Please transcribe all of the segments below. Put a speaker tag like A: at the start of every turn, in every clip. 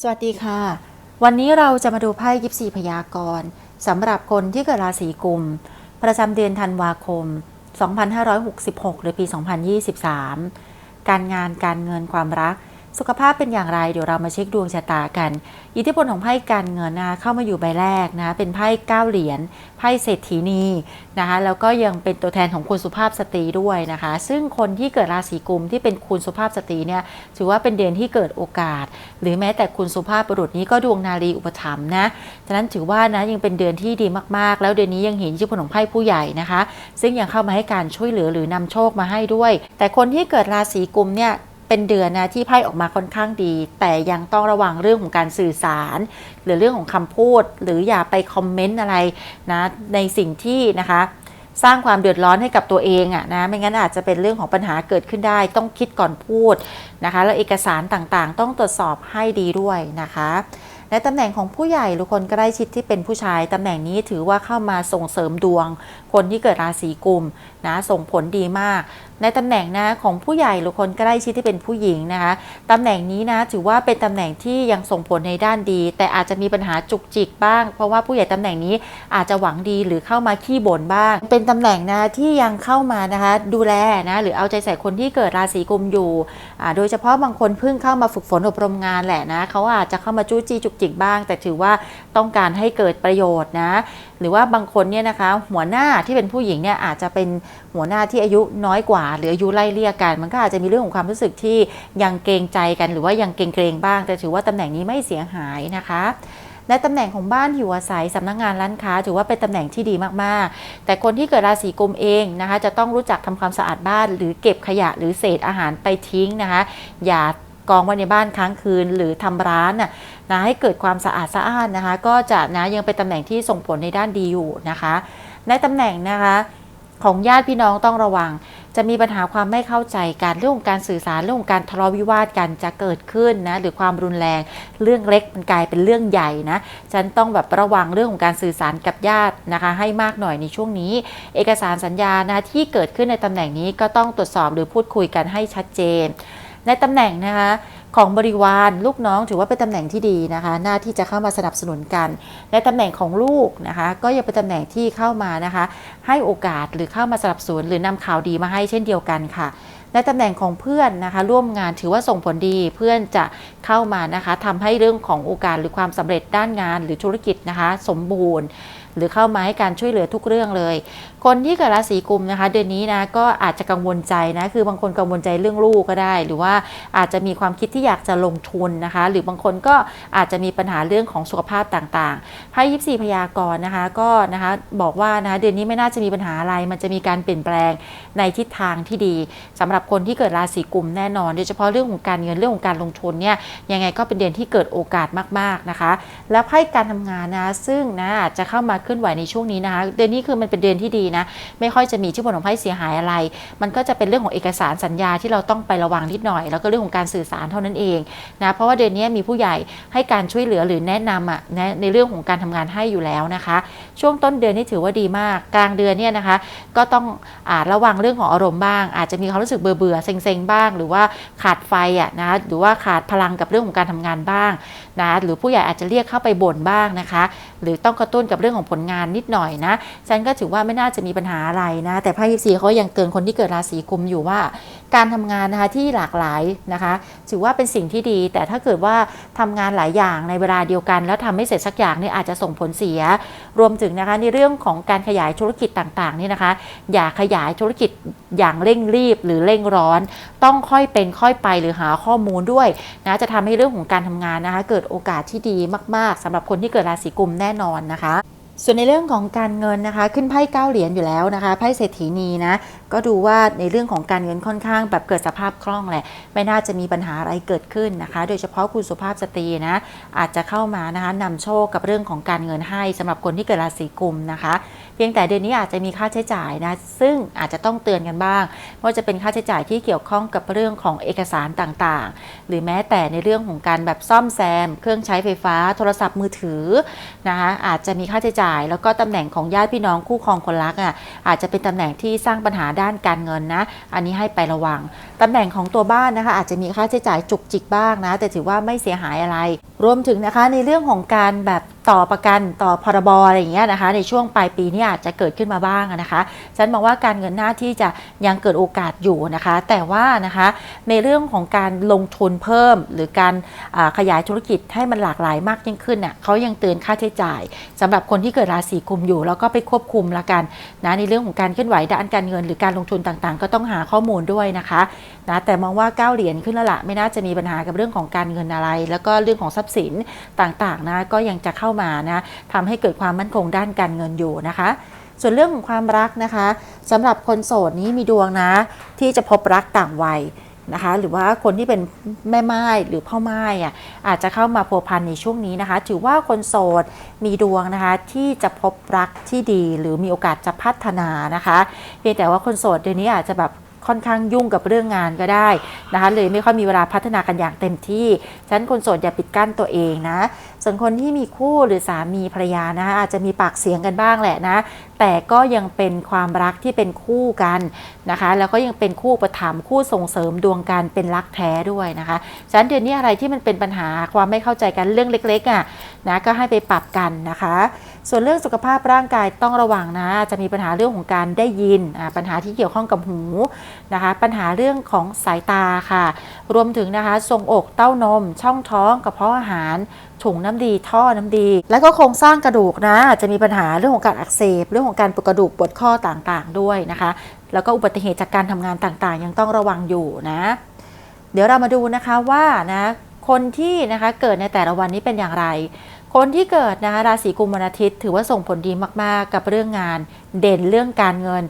A: สวัสดีค่ะ วันนี้เราจะมาดูไพ่ยิปซีพยากรณ์สำหรับคนที่เกิดราศีกุม ประจำเดือนธันวาคม 2566 หรือปี 2023 การงานการเงินความรัก สุขภาพเป็นอย่างไรเดี๋ยวเรามาเช็คดวงชะตากัน อิทธิพลของไพ่การเงินนะคะเข้ามาอยู่ใบแรกนะเป็นไพ่เก้าเหรียญไพ่เศรษฐีนีนะคะแล้วก็ยังเป็นตัวแทนของคุณสุภาพสตรีด้วยนะคะ ซึ่งคนที่เกิดราศีกุมที่เป็นคุณสุภาพสตรีเนี่ยถือว่าเป็นเดือนที่เกิดโอกาส หรือแม้แต่คุณสุภาพบุรุษนี้ก็ดวงนารีอุปถัมภ์นะฉะนั้นถือว่านะยังเป็นเดือนที่ดีมากๆ แล้วเดือนนี้ยังเห็นอิทธิพลของไพ่ผู้ใหญ่นะคะ ซึ่งยังเข้ามาให้การช่วยเหลือหรือนำโชคมาให้ด้วย แต่คนที่เกิดราศีกุมเนี่ย เป็นเดือนนะที่ไพ่ออกมาค่อนข้างดี แต่ยังต้องระวังเรื่องของการสื่อสาร หรือเรื่องของคำพูด หรืออย่าไปคอมเมนต์อะไรนะในสิ่งที่นะคะสร้างความเดือดร้อนให้กับตัวเองอะนะไม่งั้นอาจจะเป็นเรื่องของปัญหาเกิดขึ้นได้ ต้องคิดก่อนพูดนะคะ แล้วเอกสารต่างๆ ต้องตรวจสอบให้ดีด้วยนะคะ ในตำแหน่งของผู้ใหญ่หรือคนใกล้ชิดที่เป็นผู้ชายตำแหน่งนี้ถือว่าเข้ามาส่งเสริมดวง คนที่เกิดราศีกุมนะส่งผลดีมาก ในตำแหน่งนะของผู้ใหญ่หรือคนใกล้ชิดที่เป็นผู้หญิงนะคะตำแหน่งนี้นะถือว่าเป็นตำแหน่งที่ยังส่งผลในด้านดี แต่อาจจะมีปัญหาจุกจิกบ้าง เพราะว่าผู้ใหญ่ตำแหน่งนี้อาจจะหวังดีหรือเข้ามาขี้บ่นบ้าง เป็นตำแหน่งนะที่ยังเข้ามานะคะดูแลนะหรือเอาใจใส่คนที่เกิดราศีกุมอยู่โดยเฉพาะบางคนเพิ่งเข้ามาฝึกฝนอบรมงานแหละนะเขาอาจจะเข้ามาจู้จี้จุกจิกบ้าง แต่ถือว่าต้องการให้เกิดประโยชน์นะ หรือว่าบางคนเนี่ยนะคะหัวหน้าที่เป็นผู้หญิงเนี่ยอาจจะเป็นหัวหน้าที่อายุน้อยกว่า หรืออายุไล่เลี่ยกัน มันก็อาจจะมีเรื่องของความรู้สึกที่ยังเกรงใจกัน หรือว่ายังเกรงเกรงบ้าง แต่ถือว่าตำแหน่งนี้ไม่เสียหายนะคะในตำแหน่งของบ้านอยู่อาศัยสำนักงานร้านค้า ถือว่าเป็นตำแหน่งที่ดีมากๆ แต่คนที่เกิดราศีกุมเองนะคะ จะต้องรู้จักทำความสะอาดบ้าน หรือเก็บขยะหรือเศษอาหารไปทิ้งนะคะ อย่า กองไว้ในบ้านค้างคืน หรือทำร้านน่ะนะให้เกิดความสะอาดสะอ้านนะคะ ก็จะนะยังเป็นตำแหน่งที่ส่งผลในด้านดีอยู่นะคะ ในตำแหน่งนะคะของญาติพี่น้องต้องระวัง จะมีปัญหาความไม่เข้าใจกันเรื่องของการสื่อสารเรื่องของการทะเลาะวิวาทกันจะเกิดขึ้นนะหรือความรุนแรงเรื่องเล็กมันกลายเป็นเรื่องใหญ่นะฉันต้องแบบระวังเรื่องของการสื่อสารกับญาตินะคะ ให้มากหน่อยในช่วงนี้ เอกสารสัญญานะที่เกิดขึ้นในตำแหน่งนี้ก็ต้องตรวจสอบหรือพูดคุยกันให้ชัดเจน ในตำแหน่งนะคะของบริวารลูกน้องถือว่าเป็นตำแหน่งที่ดีนะคะ หน้าที่จะเข้ามาสนับสนุนกัน ในตำแหน่งของลูกนะคะ ก็ยังเป็นตำแหน่งที่เข้ามานะคะ ให้โอกาสหรือเข้ามาสนับสนุนหรือนำข่าวดีมาให้เช่นเดียวกันค่ะในตำแหน่งของเพื่อนนะคะ ร่วมงานถือว่าส่งผลดีเพื่อนจะเข้ามานะคะทำให้เรื่องของโอกาสหรือความสำเร็จด้านงานหรือธุรกิจนะคะ สมบูรณ์ หรือเข้ามาให้การช่วยเหลือทุกเรื่องเลย คนที่เกิดราศีกุมนะคะ เดือนนี้นะก็อาจจะกังวลใจนะ คือบางคนกังวลใจเรื่องลูกก็ได้ หรือว่าอาจจะมีความคิดที่อยากจะลงทุนนะคะ หรือบางคนก็อาจจะมีปัญหาเรื่องของสุขภาพต่างๆไพ่ยิปซีพยากรณ์นะคะ ก็นะคะบอกว่านะะเดือนนี้ไม่น่าจะมีปัญหาอะไร มันจะมีการเปลี่ยนแปลงในทิศทางที่ดีสำหรับคนที่เกิดราศีกุมแน่นอน โดยเฉพาะเรื่องของการเงินเรื่องของการลงทุนเนี่ยยังไงก็เป็นเดือนที่เกิดโอกาสมากๆนะคะ แล้วไพ่การทำงานนะซึ่งนะอาจจะเข้ามาเคลื่อนไหวในช่วงนี้นะคะ เดือนนี้คือมันเป็นเดือนที่ดีนะไม่ค่อยจะมีที่ผลของไพ่เสียหายอะไร มันก็จะเป็นเรื่องของเอกสารสัญญาที่เราต้องไประวังนิดหน่อย แล้วก็เรื่องของการสื่อสารเท่านั้นเองนะเพราะว่าเดือนนี้มีผู้ใหญ่ให้การช่วยเหลือหรือแนะนำอะนะในเรื่องของการทำงานให้อยู่แล้วนะคะ ช่วงต้นเดือนนี่ถือว่าดีมาก กลางเดือนเนี่ยนะคะ ก็ต้องอาระวังเรื่องของอารมณ์บ้าง อาจจะมีความรู้สึกเบื่อเบื่อเซ็งๆบ้าง หรือว่าขาดไฟอะนะหรือว่าขาดพลังกับเรื่องของการทำงานบ้าง นะหรือผู้ใหญ่อาจจะเรียกเข้าไปบ่นบ้างนะคะ หรือต้องกระตุ้นกับเรื่องของผลงานนิดหน่อยนะฉันก็ถือว่าไม่น่าจะมีปัญหาอะไรนะ แต่ไพ่ยิปซีเขายังเตือนคนที่เกิดราศีกุมอยู่ว่าการทำงานนะคะที่หลากหลายนะคะถือว่าเป็นสิ่งที่ดี แต่ถ้าเกิดว่าทำงานหลายอย่างในเวลาเดียวกัน แล้วทำไม่เสร็จสักอย่างนี่อาจจะส่งผลเสีย รวมถึงนะคะในเรื่องของการขยายธุรกิจต่างๆนี่นะคะ อย่าขยายธุรกิจอย่างเร่งรีบหรือเร่งร้อน ต้องค่อยเป็นค่อยไปหรือหาข้อมูลด้วยนะจะทำให้เรื่องของการทำงานนะคะ เกิดโอกาสที่ดีมาก ๆสำหรับคนที่เกิดราศีกุมแน่นอนนะคะส่วนในเรื่องของการเงินนะคะ ขึ้นไพ่เก้าเหรียญอยู่แล้วนะคะไพ่เศรษฐีนีนะก็ดูว่าในเรื่องของการเงินค่อนข้างแบบเกิดสภาพคล่องแหละ ไม่น่าจะมีปัญหาอะไรเกิดขึ้นนะคะ โดยเฉพาะคุณสุภาพสตรีนะ อาจจะเข้ามานะคะนำโชคกับเรื่องของการเงินให้สำหรับคนที่เกิดราศีกุมนะคะ เพียงแต่เดือนนี้อาจจะมีค่าใช้จ่ายนะ ซึ่งอาจจะต้องเตือนกันบ้างว่าจะเป็นค่าใช้จ่ายที่เกี่ยวข้องกับเรื่องของเอกสารต่างๆ หรือแม้แต่ในเรื่องของการแบบซ่อมแซม เครื่องใช้ไฟฟ้า โทรศัพท์มือถือนะคะอาจจะมีค่าใช้จ่าย แล้วก็ตำแหน่งของญาติพี่น้องคู่ครองคนรักอะอาจจะเป็นตำแหน่งที่สร้างปัญหาด้านการเงินนะ อันนี้ให้ไประวังตำแหน่งของตัวบ้านนะคะ อาจจะมีค่าใช้จ่ายจุกจิกบ้างนะ แต่ถือว่าไม่เสียหายอะไร รวมถึงนะคะในเรื่องของการแบบ ต่อประกันต่อพรบอะไรอย่างเงี้ยนะคะในช่วงปลายปีนี่อาจจะเกิดขึ้นมาบ้างนะคะฉันมองว่าการเงินหน้าที่จะยังเกิดโอกาสอยู่นะคะ แต่ว่านะคะในเรื่องของการลงทุนเพิ่ม หรือการขยายธุรกิจให้มันหลากหลายมากยิ่งขึ้นน่ะเขายังเตือนค่าใช้จ่ายสำหรับคนที่เกิดราศีกุมอยู่ แล้วก็ไปควบคุมละกันนะในเรื่องของการเคลื่อนไหวด้านการเงิน หรือการลงทุนต่างๆ ก็ต้องหาข้อมูลด้วยนะคะนะแต่มองว่า9เหรียญขึ้นแล้วละไม่น่าจะมีปัญหากับเรื่องของการเงินอะไร แล้วก็เรื่องของทรัพย์สินต่างๆนะก็ยังจะเข้ามานะทำให้เกิดความมั่นคงด้านการเงินอยู่นะคะ ส่วนเรื่องของความรักนะคะสำหรับคนโสดนี้มีดวงนะ ที่จะพบรักต่างวัยนะคะหรือว่าคนที่เป็นแม่ไม้หรือพ่อไม้อะอาจจะเข้ามาพัวพันในช่วงนี้นะคะ ถือว่าคนโสดมีดวงนะคะที่จะพบรักที่ดี หรือมีโอกาสจะพัฒนานะคะเพียงแต่ว่าคนโสดเดี๋ยวนี้อาจจะแบบค่อนข้างยุ่งกับเรื่องงานก็ได้นะคะเลยไม่ค่อยมีเวลาพัฒนากันอย่างเต็มที่ฉะนั้นคนโสดอย่าปิดกั้นตัวเองนะ ส่วนคนที่มีคู่หรือสามีภรรยานะคะอาจจะมีปากเสียงกันบ้างแหละนะ แต่ก็ยังเป็นความรักที่เป็นคู่กันนะคะ แล้วก็ยังเป็นคู่ประถมคู่ส่งเสริมดวงกันเป็นรักแท้ด้วยนะคะฉะนั้นเดือนนี้อะไรที่มันเป็นปัญหาความไม่เข้าใจกันเรื่องเล็กๆอะนะก็ให้ไปปรับกันนะคะ ส่วนเรื่องสุขภาพร่างกายต้องระวังนะจะมีปัญหาเรื่องของการได้ยินปัญหาที่เกี่ยวข้องกับหูนะคะ ปัญหาเรื่องของสายตาค่ะ รวมถึงนะคะทรงอกเต้านม ช่องท้องกระเพาะอาหาร ถุงน้ำดีท่อน้ำดี แล้วก็โครงสร้างกระดูกนะอาจจะมีปัญหาเรื่องของการอักเสบ เรื่องของการปวดกระดูกปวดข้อต่างๆ ด้วยนะคะ แล้วก็อุบัติเหตุจากการทำงานต่างๆ ยังต้องระวังอยู่นะ เดี๋ยวเรามาดูนะคะว่านะคนที่นะคะเกิดในแต่ละวันนี้เป็นอย่างไร คนที่เกิดนะคะราศีกุมวันอาทิตย์ ถือว่าส่งผลดีมากๆ กับเรื่องงาน เด่นเรื่องการเงิน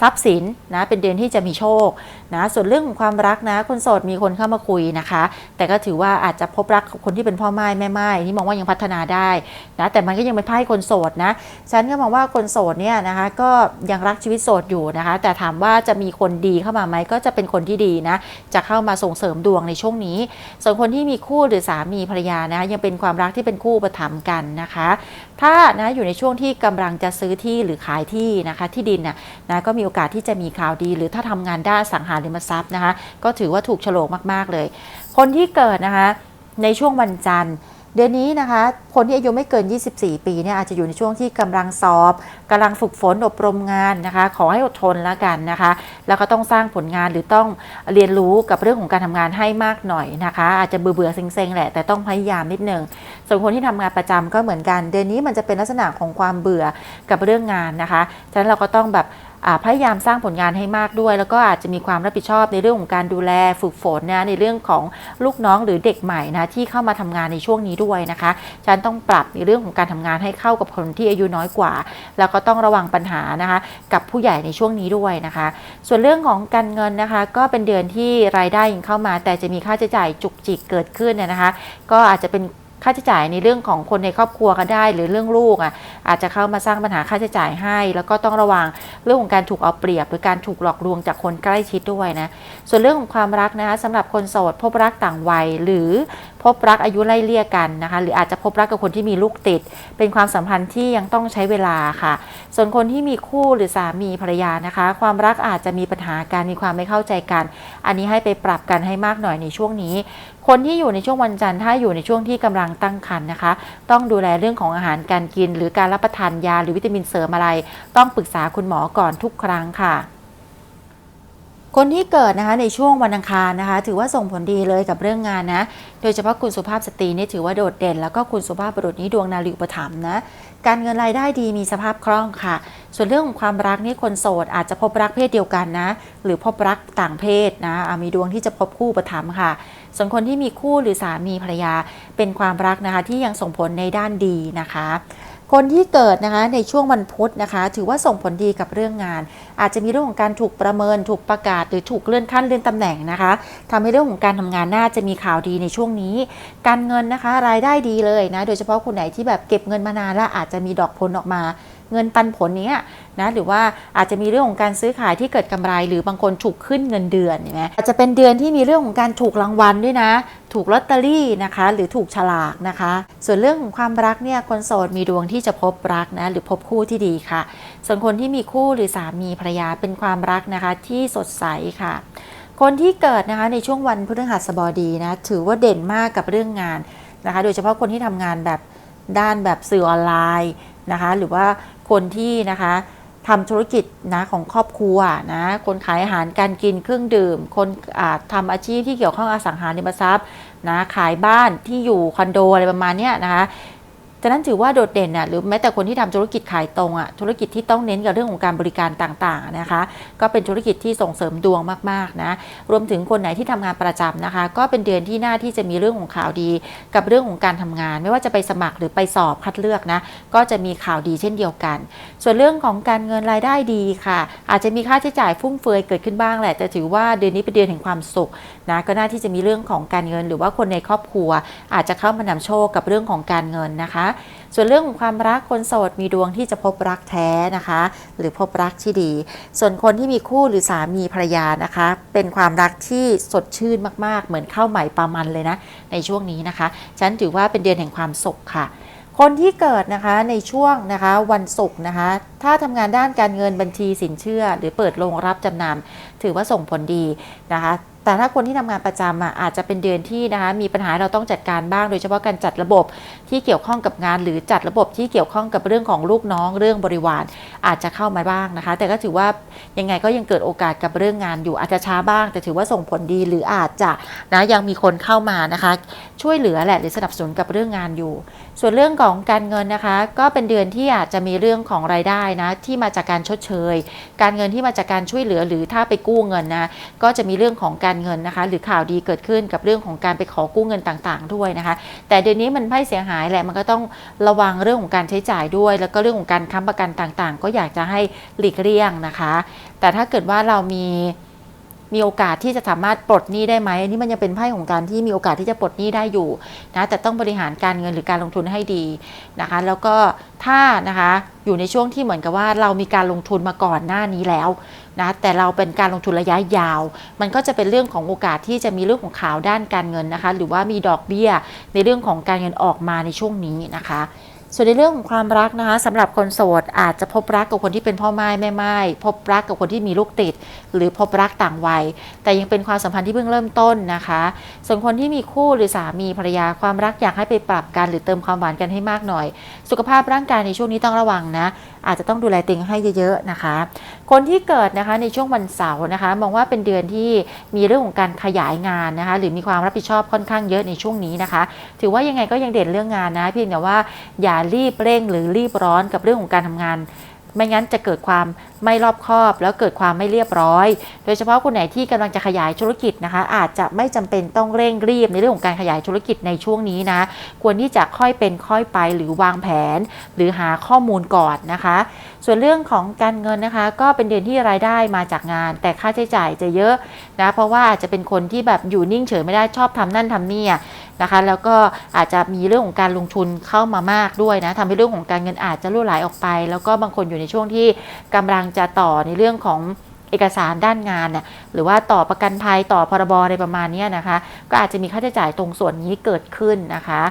A: ทรัพย์สินนะเป็นเดือนที่จะมีโชค นะส่วนเรื่องของความรักนะ คนโสดมีคนเข้ามาคุยนะคะ แต่ก็ถือว่าอาจจะพบรักคนที่เป็นพ่อไม้แม่ไม้ที่มองว่ายังพัฒนาได้นะแต่มันก็ยังเป็นไพ่คนโสดนะฉันก็มองว่าคนโสดเนี่ยนะคะก็ยังรักชีวิตโสดอยู่นะคะ แต่ถามว่าจะมีคนดีเข้ามาไหมก็จะเป็นคนที่ดีนะจะเข้ามาส่งเสริมดวงในช่วงนี้ ส่วนคนที่มีคู่หรือสามีภรรยานะยังเป็นความรักที่เป็นคู่ประถมกันนะคะ ถ้านะอยู่ในช่วงที่กำลังจะซื้อที่หรือขายที่นะคะที่ดินน่ะนะก็มีโอกาสที่จะมีข่าวดี หรือถ้าทำงานด้านสังหารมทรัพย์นะคะ ก็ถือว่าถูกโฉลกมากๆเลย คนที่เกิดนะคะในช่วงวันจันทร์เดือนนี้นะคะ คนที่อายุไม่เกิน 24 ปีเนี่ยอาจจะอยู่ในช่วงที่กำลังสอบกำลังฝึกฝนอบรมงานนะคะ ขอให้อดทนแล้วกันนะคะ แล้วก็ต้องสร้างผลงานหรือต้องเรียนรู้กับเรื่องของการทำงานให้มากหน่อยนะคะ อาจจะเบื่อเบื่อเซ็งๆแหละ แต่ต้องพยายามนิดนึงส่วนคนที่ทำงานประจำก็เหมือนกัน เดือนนี้มันจะเป็นลักษณะของความเบื่อกับเรื่องงานนะคะ ฉะนั้นเราก็ต้องแบบ พยายามสร้างผลงานให้มากด้วย แล้วก็อาจจะมีความรับผิดชอบในเรื่องของการดูแลฝึกฝนนะในเรื่องของลูกน้องหรือเด็กใหม่นะที่เข้ามาทำงานในช่วงนี้ด้วยนะคะ ฉันต้องปรับในเรื่องของการทำงานให้เข้ากับคนที่อายุน้อยกว่า แล้วก็ต้องระวังปัญหานะคะ กับผู้ใหญ่ในช่วงนี้ด้วยนะคะ ส่วนเรื่องของการเงินนะคะ ก็เป็นเดือนที่รายได้ยังเข้ามา แต่จะมีค่าใช้จ่ายจุกจิกเกิดขึ้นเนี่ยนะคะ ก็อาจจะเป็น ค่าใช้จ่ายในเรื่องของคนในครอบครัวก็ได้ หรือเรื่องลูกอะอาจจะเข้ามาสร้างปัญหาค่าใช้จ่ายให้ แล้วก็ต้องระวังเรื่องของการถูกเอาเปรียบ หรือการถูกหลอกลวงจากคนใกล้ชิดด้วยนะส่วนเรื่องของความรักนะคะสำหรับคนโสดพบรักต่างวัย หรือพบรักอายุไล่เลี่ยกันนะคะหรืออาจจะพบรักกับคนที่มีลูกติด เป็นความสัมพันธ์ที่ยังต้องใช้เวลาค่ะ ส่วนคนที่มีคู่หรือสามีภรรยานะคะ ความรักอาจจะมีปัญหาการมีความไม่เข้าใจกัน อันนี้ให้ไปปรับกันให้มากหน่อยในช่วงนี้ คนที่อยู่ในช่วงวันจันทร์ถ้าอยู่ในช่วงที่กำลังตั้งครรภ์นะคะ ต้องดูแลเรื่องของอาหารการกิน หรือการรับประทานยาหรือวิตามินเสริมอะไร ต้องปรึกษาคุณหมอก่อนทุกครั้งค่ะคนที่เกิดนะคะในช่วงวันอังคารนะคะ ถือว่าส่งผลดีเลยกับเรื่องงานนะ โดยเฉพาะคุณสุภาพสตรีนี่ถือว่าโดดเด่น แล้วก็คุณสุภาพบุรุษนี้ดวงนาลีอุปถัมภ์นะการเงินรายได้ดีมีสภาพคล่องค่ะ ส่วนเรื่องของความรักนี่คนโสดอาจจะพบรักเพศเดียวกันนะ หรือพบรักต่างเพศนะมีดวงที่จะพบคู่อุประถมภ์ค่ะ ส่วนคนที่มีคู่หรือสามีภรรยาเป็นความรักนะคะที่ยังส่งผลในด้านดีนะคะคนที่เกิดนะคะในช่วงวันพุธนะคะ ถือว่าส่งผลดีกับเรื่องงาน อาจจะมีเรื่องของการถูกประเมินถูกประกาศ หรือถูกเลื่อนขั้นเลื่อนตำแหน่งนะคะทำให้เรื่องของการทำงานน่าจะมีข่าวดีในช่วงนี้ การเงินนะคะรายได้ดีเลยนะโดยเฉพาะคนไหนที่แบบเก็บเงินมานานแล้วอาจจะมีดอกผลออกมา เงินปันผลเนี้ยนะหรือว่าอาจจะมีเรื่องของการซื้อขายที่เกิดกำไรหรือบางคนถูกขึ้นเงินเดือนเห็นไหมอาจจะเป็นเดือนที่มีเรื่องของการถูกรางวัลด้วยนะ ถูกลอตเตอรี่นะคะ หรือถูกฉลากนะคะ ส่วนเรื่องของความรักเนี่ยคนโสดมีดวงที่จะพบรักนะหรือพบคู่ที่ดีค่ะ ส่วนคนที่มีคู่หรือสามีภรรยาเป็นความรักนะคะ ที่สดใสค่ะ คนที่เกิดนะคะในช่วงวันพฤหัสบดีนะถือว่าเด่นมากกับเรื่องงานนะคะ โดยเฉพาะคนที่ทำงานแบบด้านแบบสื่อออนไลน์นะคะ หรือว่า คนที่นะคะทำธุรกิจนะของครอบครัวนะคนขายอาหารการกินเครื่องดื่ม คนอาจทำอาชีพที่เกี่ยวข้องอสังหาริมทรัพย์นะขายบ้านที่อยู่คอนโดอะไรประมาณนี้นะคะ ฉะนั้นถือว่าโดดเด่นน่ะหรือแม้แต่คนที่ทำธุรกิจขายตรงอะธุรกิจที่ต้องเน้นกับเรื่องของการบริการต่างๆนะคะ ก็เป็นธุรกิจที่ส่งเสริมดวงมากๆนะรวมถึงคนไหนที่ทำงานประจำนะคะ ก็เป็นเดือนที่หน้าที่จะมีเรื่องของข่าวดี กับเรื่องของการทำงาน ไม่ว่าจะไปสมัครหรือไปสอบคัดเลือกนะก็จะมีข่าวดีเช่นเดียวกัน ส่วนเรื่องของการเงินรายได้ดีค่ะ อาจจะมีค่าใช้จ่ายฟุ่มเฟือยเกิดขึ้นบ้างแหละแต่ถือว่าเดือนนี้เป็นเดือนแห่งความสุขนะก็น่าที่จะมีเรื่องของการเงินหรือว่าคนในครอบครัว อาจจะเข้ามานำโชคกับเรื่องของการเงินนะคะส่วนเรื่องของความรักคนโสดมีดวงที่จะพบรักแท้นะคะ หรือพบรักที่ดี ส่วนคนที่มีคู่หรือสามีภรรยานะคะ เป็นความรักที่สดชื่นมากๆ เหมือนข้าวใหม่ปลามันเลยนะ ในช่วงนี้นะคะฉันถือว่าเป็นเดือนแห่งความสุขค่ะคนที่เกิดนะคะในช่วงนะคะวันศุกร์นะคะ ถ้าทำงานด้านการเงินบัญชีสินเชื่อ หรือเปิดโรงรับจำนำถือว่าส่งผลดีนะคะ แต่ถ้าคนที่ทำงานประจำอะอาจจะเป็นเดือนที่นะคะมีปัญหาเราต้องจัดการบ้าง โดยเฉพาะการจัดระบบที่เกี่ยวข้องกับงาน หรือจัดระบบที่เกี่ยวข้องกับเรื่องของลูกน้องเรื่องบริวาร อาจจะเข้ามาบ้างนะคะ แต่ก็ถือว่ายังไงก็ยังเกิดโอกาสกับเรื่องงานอยู่อาจจะช้าบ้าง แต่ถือว่าส่งผลดีหรืออาจจะนะยังมีคนเข้ามานะคะ ช่วยเหลือแหละหรือสนับสนุนกับเรื่องงานอยู่ ส่วนเรื่องของการเงินนะคะ ก็เป็นเดือนที่อาจจะมีเรื่องของรายได้นะที่มาจากการชดเชย การเงินที่มาจากการช่วยเหลือหรือถ้าไปกู้เงินนะก็จะมีเรื่องของการเงินนะคะ หรือข่าวดีเกิดขึ้นกับเรื่องของการไปขอกู้เงินต่างๆ ด้วยนะคะ แต่เดือนนี้มันไม่เสียหายแหละมันก็ต้องระวังเรื่องของการใช้จ่ายด้วย แล้วก็เรื่องของการค้ำประกันต่างๆ ก็อยากจะให้หลีกเลี่ยงนะคะ แต่ถ้าเกิดว่าเรามี มีโอกาสที่จะสามารถปลดหนี้ได้ไหมอันนี้มันยังเป็นไพ่ของการที่มีโอกาสที่จะปลดหนี้ได้อยู่นะแต่ต้องบริหารการเงินหรือการลงทุนให้ดีนะคะ แล้วก็ถ้านะคะอยู่ในช่วงที่เหมือนกับว่าเรามีการลงทุนมาก่อนหน้านี้แล้วนะแต่เราเป็นการลงทุนระยะยาว มันก็จะเป็นเรื่องของโอกาสที่จะมีเรื่องของข่าวด้านการเงินนะคะ หรือว่ามีดอกเบี้ยในเรื่องของการเงินออกมาในช่วงนี้นะคะ ส่วนในเรื่องของความรักนะคะสำหรับคนโสดอาจจะพบรักกับคนที่เป็นพ่อไม้แม่ไม้พบรักกับคนที่มีลูกติด หรือพบรักต่างวัย แต่ยังเป็นความสัมพันธ์ที่เพิ่งเริ่มต้นนะคะ ส่วนคนที่มีคู่หรือสามีภรรยาความรักอยากให้ไปปรับกันหรือเติมความหวานกันให้มากหน่อย สุขภาพร่างกายในช่วงนี้ต้องระวังนะอาจจะต้องดูแลตัวเองให้เยอะๆนะคะ คนที่เกิดนะคะในช่วงวันเสาร์นะคะ มองว่าเป็นเดือนที่มีเรื่องของการขยายงานนะคะ หรือมีความรับผิดชอบค่อนข้างเยอะในช่วงนี้นะคะ ถือว่ายังไงก็ยังเด่นเรื่องงานนะเพียงแต่ว่าอย่ารีบเร่งหรือรีบร้อนกับเรื่องของการทำงาน ไม่งั้นจะเกิดความไม่รอบคอบ แล้วเกิดความไม่เรียบร้อย โดยเฉพาะคนไหนที่กำลังจะขยายธุรกิจนะคะ อาจจะไม่จำเป็นต้องเร่งรีบในเรื่องของการขยายธุรกิจในช่วงนี้นะ ควรที่จะค่อยเป็นค่อยไปหรือวางแผน หรือหาข้อมูลก่อนนะคะ ส่วนเรื่องของการเงินนะคะ ก็เป็นเดือนที่รายได้มาจากงาน แต่ค่าใช้จ่ายจะเยอะนะ เพราะว่าอาจจะเป็นคนที่แบบอยู่นิ่งเฉยไม่ได้ชอบทำนั่นทำนี่อะนะคะ แล้วก็อาจจะมีเรื่องของการลงทุนเข้ามามากด้วยนะทำให้เรื่องของการเงินอาจจะรั่วไหลออกไป แล้วก็บางคนอยู่ในช่วงที่กำลังจะต่อในเรื่องของ เอกสารด้านงานเนี่ยหรือว่าต่อประกันภัยต่อพรบอะไรประมาณนี้นะคะ ก็อาจจะมีค่าใช้จ่ายตรงส่วนนี้เกิดขึ้นนะคะ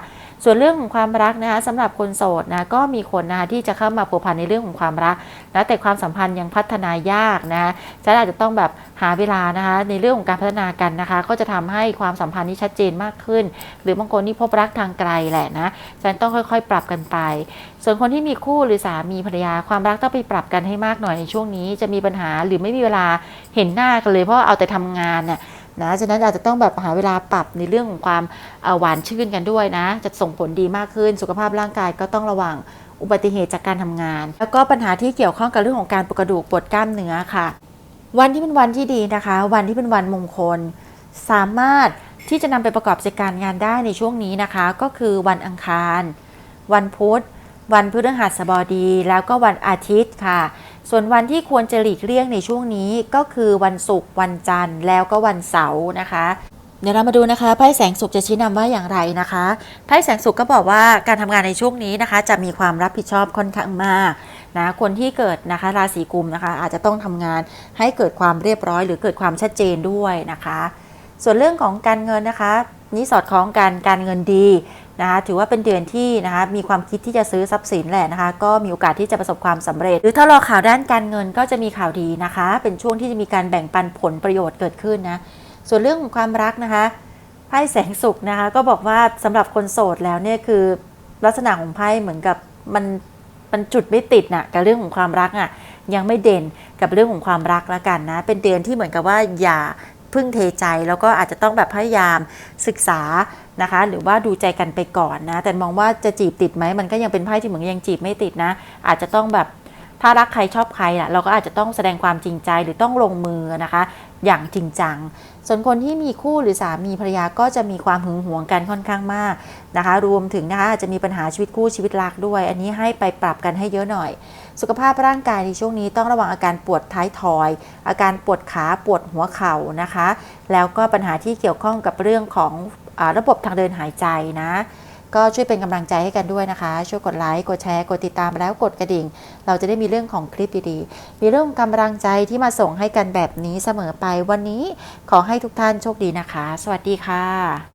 A: ส่วนเรื่องของความรักนะคะสำหรับคนโสดนะก็มีคนนะคะที่จะเข้ามาผัวพันในเรื่องของความรักนะแต่ความสัมพันธ์ยังพัฒนายากนะฉันอาจจะต้องแบบหาเวลานะคะในเรื่องของการพัฒนากันนะคะ ก็จะทำให้ความสัมพันธ์นี้ชัดเจนมากขึ้น หรือบางคนที่พบรักทางไกลแหละนะฉันต้องค่อยๆ ปรับกันไป ส่วนคนที่มีคู่หรือสามีภรรยาความรักต้องไปปรับกันให้มากหน่อยในช่วงนี้ จะมีปัญหาหรือไม่มีเวลาเห็นหน้ากันเลยเพราะเอาแต่ทำงานน่ะนะฉะนั้นอาจจะต้องแบบหาเวลาปรับในเรื่องของความหวานชื่นกันด้วยนะ จะส่งผลดีมากขึ้น สุขภาพร่างกายก็ต้องระวังอุบัติเหตุจากการทำงาน แล้วก็ปัญหาที่เกี่ยวข้องกับเรื่องของการปวดกระดูกปวดกล้ามเนื้อค่ะ วันที่เป็นวันที่ดีนะคะ วันที่เป็นวันมงคล สามารถที่จะนำไปประกอบกิจการงานได้ในช่วงนี้นะคะ ก็คือวันอังคาร วันพุธ วันพฤหัสบดีแล้วก็วันอาทิตย์ค่ะ ส่วนวันที่ควรจะหลีกเลี่ยงในช่วงนี้ก็คือวันศุกร์วันจันทร์แล้วก็วันเสาร์นะคะเดี๋ยวเรามาดูนะคะไพ่แสงสุขจะชี้นำว่าอย่างไรนะคะไพ่แสงสุขก็บอกว่าการทำงานในช่วงนี้นะคะ จะมีความรับผิดชอบค่อนข้างมากนะคนที่เกิดนะคะราศีกุมนะคะ อาจจะต้องทำงานให้เกิดความเรียบร้อย หรือเกิดความชัดเจนด้วยนะคะ ส่วนเรื่องของการเงินนะคะ นี้สอดคล้องกันการเงินดี นะคะถือว่าเป็นเดือนที่นะคะมีความคิดที่จะซื้อทรัพย์สินแหละนะคะ ก็มีโอกาสที่จะประสบความสำเร็จ หรือถ้ารอข่าวด้านการเงินก็จะมีข่าวดีนะคะ เป็นช่วงที่จะมีการแบ่งปันผลประโยชน์เกิดขึ้นนะส่วนเรื่องของความรักนะคะไพ่แสงสุขนะคะ ก็บอกว่าสำหรับคนโสดแล้วเนี่ยคือ ลักษณะของไพ่เหมือนกับมันมันจุดไม่ติดน่ะกับเรื่องของความรักอะยังไม่เด่นกับเรื่องของความรักละกันนะ เป็นเดือนที่เหมือนกับว่าอย่า พึ่งเทใจแล้วก็อาจจะต้องแบบพยายามศึกษานะคะ หรือว่าดูใจกันไปก่อนนะ แต่มองว่าจะจีบติดไหมมันก็ยังเป็นไพ่ที่เหมือนยังจีบไม่ติดนะ อาจจะต้องแบบถ้ารักใครชอบใครอะเราก็อาจจะต้องแสดงความจริงใจหรือต้องลงมือนะคะ อย่างจริงจัง ส่วนคนที่มีคู่หรือสามีภรรยาก็จะมีความหึงหวงกันค่อนข้างมากนะคะ รวมถึงนะคะอาจจะมีปัญหาชีวิตคู่ชีวิตรักด้วย อันนี้ให้ไปปรับกันให้เยอะหน่อย สุขภาพร่างกายในช่วงนี้ต้องระวังอาการปวดท้ายทอย อาการปวดขาปวดหัวเข่านะคะ แล้วก็ปัญหาที่เกี่ยวข้องกับเรื่องของอระบบทางเดินหายใจนะ ก็ช่วยเป็นกำลังใจให้กันด้วยนะคะ ช่วยกดไลค์กดแชร์กดติดตามแล้วกดกระดิ่ง เราจะได้มีเรื่องของคลิปดีๆ มีเรื่องของกำลังใจที่มาส่งให้กันแบบนี้เสมอไปวันนี้ขอให้ทุกท่านโชคดีนะคะ สวัสดีค่ะ